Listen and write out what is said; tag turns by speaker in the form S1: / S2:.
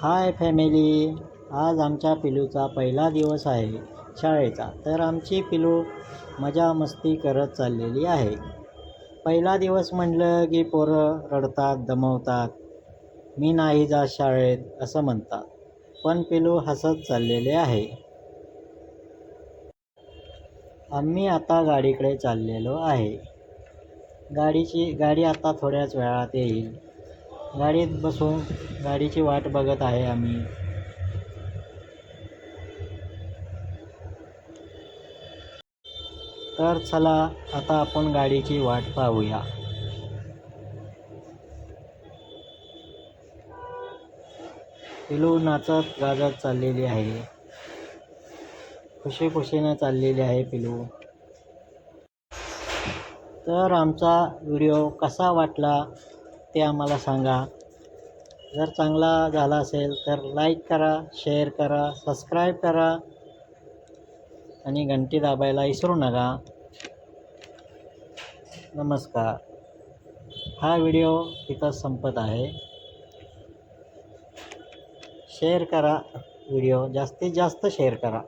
S1: Hi family आज आमच्या पिलूचा पहिला दिवस आहे शाळेचा. तर आमची पिलू मजा मस्ती करत चाललेली आहे. पहिला दिवस म्हटलं की पोरं रडतात दमवतात. मी नाही जात शाळेत असं म्हणतात. पण पिलू हसत चाललेले आहे. आम्ही आता गाडीकडे चाललेलो आहे. गाडीची गाडी आता थोड्याच वेळात येईल. गाडीत बसून गाडीची वाट बघत आहे आम्ही. तर चला आता आपण गाडीची वाट पाहूया. पिलू नाचत गाजत चाललेली आहे. खुशी खुशीनं चाललेली आहे पिलू. तर आमचा व्हिडिओ कसा वाटला? ते आम्हाला सांगा. जर चांगला झाला असेल तर लाईक करा शेअर करा सबस्क्राईब करा आणि घंटी दाबायला विसरू नका. नमस्कार. हा व्हिडिओ इथं संपत आहे. शेअर करा व्हिडिओ जास्तीत जास्त शेअर करा.